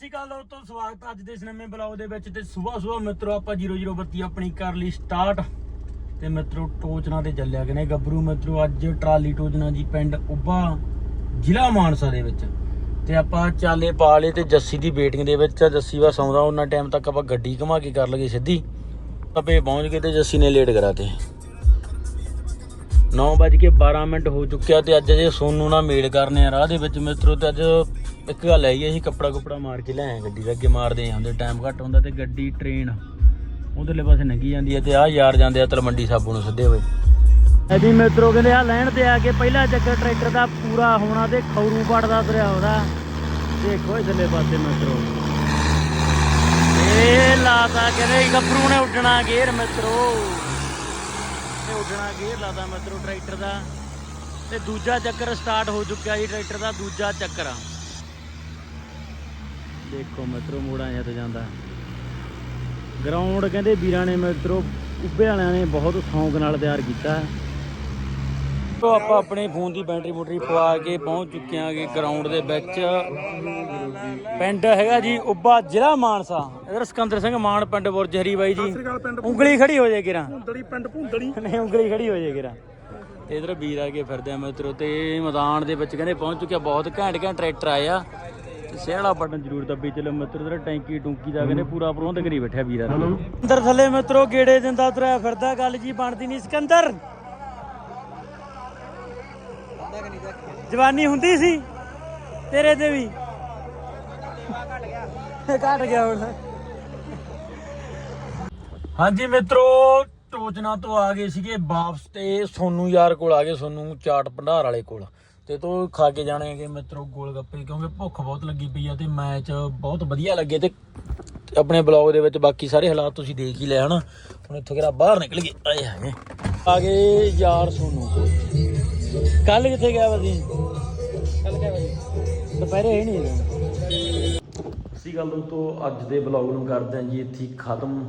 ਸ਼੍ਰੀ ਅਕਾਲ ਦੋਸਤੋ, ਸਵਾਗਤ ਹੈ ਅੱਜ ਦੇ ਇਸ ਨਵੇਂ ਬਲੌਗ ਦੇ ਵਿੱਚ ਤੇ ਸਵੇਰ ਸਵੇਰ ਮਿੱਤਰੋ ਆਪਾਂ 0032 ਆਪਣੀ ਕਰ ਲਈ ਸਟਾਰਟ ਤੇ ਮਿੱਤਰੋ ਟੋਚਨਾ ਤੇ ਚੱਲਿਆ ਗਏ ਨੇ ਗੱਭਰੂ ਮਿੱਤਰੋ, ਅੱਜ ਟਰਾਲੀ ਟੋਚਨਾ ਜੀ ਪਿੰਡ ਉੱਬਾ ਜ਼ਿਲ੍ਹਾ ਮਾਨਸਾ ਦੇ ਵਿੱਚ ਤੇ ਆਪਾਂ ਚਾਲੇ ਪਾ ਲਏ ਤੇ ਜੱਸੀ ਦੀ ਵੇਟਿੰਗ ਦੇ ਵਿੱਚ। ਜੱਸੀ ਵਾ ਸੌਂਦਾ ਉਹਨਾਂ ਟਾਈਮ ਤੱਕ ਆਪਾਂ ਗੱਡੀ ਘੁਮਾ ਕੇ ਕਰ ਲਗੇ ਸਿੱਧੀ। ਆਪੇ ਪਹੁੰਚ ਗਏ ਤੇ ਜੱਸੀ ਨੇ ਲੇਟ ਕਰਾਤੇ। 9:12 ਮਿੰਟ ਹੋ ਚੁੱਕਿਆ ਤੇ ਅੱਜ ਜੇ ਸੋਨੂ ਨਾਲ ਮੇਲ ਕਰਨੇ ਆ ਰਾਹ ਦੇ ਵਿੱਚ। ਮਿੱਤਰੋ, ਤੇ ਅੱਜ ਇੱਕ ਗੱਲ ਹੈ ਅਸੀਂ ਕੱਪੜਾ ਕੁਪੜਾ ਮਾਰ ਕੇ ਲੈ ਗੱਡੀ ਦੇ, ਅੱਗੇ ਮਾਰਦੇ ਹੁੰਦੇ ਟਾਈਮ ਘੱਟ ਹੁੰਦਾ ਤੇ ਗੱਡੀ ਟ੍ਰੇਨ ਉਧਰਲੇ ਪਾਸੇ ਲੰਗੀ ਜਾਂਦੀ ਹੈ ਤੇ ਆਹ ਯਾਰ ਜਾਂਦੇ ਆ ਤਲਮੰਡੀ ਸਾਬੂ ਨੂੰ ਸਿੱਧੇ ਹੋਏ। ਐਦੀ ਮਿੱਤਰੋ, ਕਹਿੰਦੇ ਆ ਲੈਣ ਤੇ ਆ ਕੇ ਪਹਿਲਾ ਚੱਕਰ ਟਰੈਕਟਰ ਦਾ ਪੂਰਾ ਹੋਣਾ ਤੇ ਖੌਰੂ ਪੜਦਾ ਤੁਰਿਆ ਉਹਦਾ। ਦੇਖੋ ਇਧਰਲੇ ਪਾਸੇ ਮਿੱਤਰੋ। ਇਹ ਲਾਤਾ ਕਹਿੰਦੇ ਗੱਭਰੂ ਨੇ ਉੱਡਣਾ ਗੇਰ ਮਿੱਤਰੋ। ਤੇ ਉੱਡਣਾ ਗੇਰ ਲਾਦਾ ਮਿੱਤਰੋ, ਟਰੈਕਟਰ ਦਾ। ਤੇ ਦੂਜਾ ਚੱਕਰ ਸਟਾਰਟ ਹੋ ਚੁੱਕਿਆ ਜੀ, ਟਰੈਕਟਰ ਦਾ ਦੂਜਾ ਚੱਕਰ। ਆ ਦੇਖੋ ਮਿੱਤਰੋ, ਮੋੜਾਂ ਜਾਂ ਤੇ ਜਾਂਦਾ। ਗਰਾਊਂਡ ਕਹਿੰਦੇ ਵੀਰਾਂ ਨੇ ਮਿੱਤਰੋ ਉੱਬੇ ਵਾਲਿਆਂ ਨੇ ਬਹੁਤ ਸ਼ੌਂਕ ਨਾਲ ਤਿਆਰ ਕੀਤਾ। ਤੋ ਆਪਾਂ ਆਪਣੇ ਫੋਨ ਦੀ ਬੈਟਰੀ ਬੂਟਰੀ ਪਵਾ ਕੇ ਪਹੁੰਚ ਚੁੱਕੇ ਆਂਗੇ ਗਰਾਊਂਡ ਦੇ ਵਿੱਚ। ਪਿੰਡ ਹੈਗਾ ਜੀ ਉੱਬਾ ਜ਼ਿਲ੍ਹਾ ਮਾਨਸਾ। ਇਧਰ ਸਿਕੰਦਰ ਸਿੰਘ ਮਾਨ ਪਿੰਡ ਬੁਰਜ ਹਰੀ ਬਾਈ ਜੀ। ਉਂਗਲੀ ਖੜੀ ਹੋ ਜਾਏ ਕਿਰਾਂ? ਭੁੰਦੜੀ ਪਿੰਡ ਭੁੰਦੜੀ। ਨਹੀਂ ਉਂਗਲੀ ਖੜੀ ਹੋ ਜਾਏ ਕਿਰਾਂ? ਤੇ ਇਧਰ ਵੀਰ ਆ ਕੇ ਫਿਰਦੇ ਆ ਮਿੱਤਰੋ ਤੇ ਮੈਦਾਨ ਦੇ ਵਿੱਚ ਕਹਿੰਦੇ ਪਹੁੰਚ ਚੁੱਕਿਆ ਬਹੁਤ ਘੈਂਟ ਘੈਂਟ ਟਰੈਕਟਰ ਆਇਆ ਤੇ ਸਿਹੜਾ ਬਟਨ ਜ਼ਰੂਰ ਦੱਬੀ ਚੱਲੋ ਮਿੱਤਰੋ ਇਧਰ ਟੈਂਕੀ ਟੂੰਕੀ ਦਾ ਕਹਿੰਦੇ ਪੂਰਾ ਪ੍ਰਬੰਧ ਕਰੀ ਬੈਠਿਆ ਵੀਰਾਂ ਅੰਦਰ ਥੱਲੇ ਮਿੱਤਰੋ ਗੇੜੇ ਦਿੰਦਾ ਤੁਰਿਆ ਫਿਰਦਾ ਗੱਲ ਜੀ ਬਣਦੀ ਨਹੀਂ ਸਿਕੰਦਰ! ਜਵਾਨੀ ਹੁੰਦੀ ਸੀ, ਤੇਰੇ ਤੇ ਵੀ। ਘਟ ਗਿਆ ਹੁਣ। ਹਾਂਜੀ ਮਿੱਤਰੋ, ਟੋਚਨਾ ਤੋਂ ਆ ਗਏ ਸੀਗੇ ਵਾਪਸ ਤੇ ਸੋਨੂ ਯਾਰ ਕੋਲ ਆ ਗਏ, ਸੋਨੂ ਚਾਟ ਭੰਡਾਰ ਵਾਲੇ ਕੋਲ। ਤੇ ਤੋਂ ਖਾ ਕੇ ਜਾਣਗੇ ਮਿੱਤਰੋ ਗੋਲ ਗੱਪੇ ਕਿਉਂਕਿ ਭੁੱਖ ਬਹੁਤ ਲੱਗੀ ਪਈ ਆ ਤੇ ਮੈਚ ਬਹੁਤ ਵਧੀਆ ਲੱਗੇ ਤੇ ਆਪਣੇ ਬਲੌਗ ਦੇ ਵਿੱਚ ਬਾਕੀ ਸਾਰੇ ਹਾਲਾਤ ਤੁਸੀਂ ਦੇਖ ਹੀ ਲਿਆ, ਹਨਾ? ਹੁਣ ਇੱਥੋਂ ਕਿਹੜਾ ਬਾਹਰ ਨਿਕਲ ਗਏ ਆਏ ਹਾਏ ਆ ਗਏ ਯਾਰ ਸੋਨੂ। ਕੋਲ ਕੱਲ ਕਿੱਥੇ ਗਿਆ ਵਸੀ ਕੱਲ ਗਿਆ ਵਸੀ ਦੁਪਹਿਰੇ ਹੀ ਨਹੀਂ ਅਸੀਂ ਗੱਲ ਦੋਸਤੋ ਅੱਜ ਦੇ ਬਲੌਗ ਨੂੰ ਕਰਦੇ ਹਾਂ ਜੀ ਇੱਥੇ ਖਤਮ।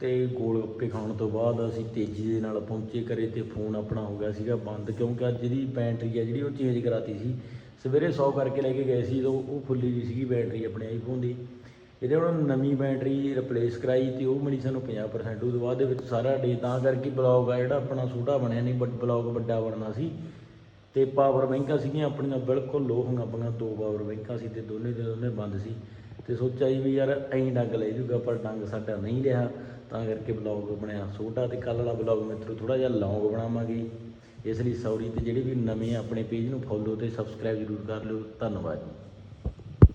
ਤੇ ਗੋਲ ਗੱਪੇ ਖਾਣ ਤੋਂ ਬਾਅਦ ਅਸੀਂ ਤੇਜ਼ੀ ਦੇ ਨਾਲ ਪਹੁੰਚੇ ਕਰੇ ਤੇ ਫੋਨ ਆਪਣਾ ਹੋ ਗਿਆ ਸੀਗਾ ਬੰਦ ਕਿਉਂਕਿ ਅੱਜ ਦੀ ਬੈਟਰੀ ਹੈ ਜਿਹੜੀ ਉਹ ਚੇਂਜ ਕਰਾਤੀ ਸੀ। ਸਵੇਰੇ 100 ਕਰਕੇ ਲੈ ਕੇ ਗਏ ਸੀ ਤਾਂ ਉਹ ਫੁੱਲੀ ਵੀ ਸੀਗੀ ਬੈਟਰੀ ਆਪਣੇ ਆਈਫੋਨ ਦੀ। ਇਹਦੇ ਹੁਣ ਨਵੀਂ ਬੈਟਰੀ ਰਿਪਲੇਸ ਕਰਾਈ ਤੇ ਉਹ ਮਿਲੀ ਸਾਨੂੰ 50% ਤੋਂ ਬਾਅਦ ਦੇ ਵਿੱਚ ਸਾਰਾ ਡੇ ਤਾਂ ਕਰਕੇ ਬਲੌਗ ਆ ਜਿਹੜਾ ਆਪਣਾ ਛੋਟਾ ਬਣਿਆ ਨਹੀਂ ਬਟ ਬਲੌਗ ਵੱਡਾ ਬਣਨਾ ਸੀ। ਤੇ ਪਾਵਰ ਬੈਂਕਾਂ ਸੀਗੀਆਂ ਆਪਣੀਆਂ ਬਿਲਕੁਲ ਲੋ ਹੋਈਆਂ ਆਪਣੀਆਂ ਦੋ ਪਾਵਰ ਬੈਂਕਾਂ ਸੀ ਤੇ ਦੋਨੇ ਦੇ ਦੋਨੇ ਬੰਦ ਸੀ। ਤੇ ਸੋਚਿਆ ਜੀ ਵੀ ਯਾਰ ਐਂ ਡੰਗ ਲੈ ਜੂਗਾ ਪਰ ਡੰਗ ਸਾਡਾ ਨਹੀਂ ਰਿਹਾ। ਤਾਂ ਕਰਕੇ ਬਲੌਗ ਬਣਿਆ। ਛੋਟਾ ਤੇ ਕੱਲ ਵਾਲਾ ਬਲੌਗ ਮਿੱਤਰੋ ਥੋੜਾ ਜਿਹਾ ਲੌਂਗ ਬਣਾਵਾਂਗੇ। ਇਸ ਲਈ ਸੌਰੀ ਤੇ ਜਿਹੜੇ ਵੀ ਨਵੇਂ ਆਪਣੇ ਪੇਜ ਨੂੰ ਫੋਲੋ ਤੇ ਸਬਸਕ੍ਰਾਈਬ ਜ਼ਰੂਰ ਕਰ ਲਿਓ। ਧੰਨਵਾਦ ਜੀ।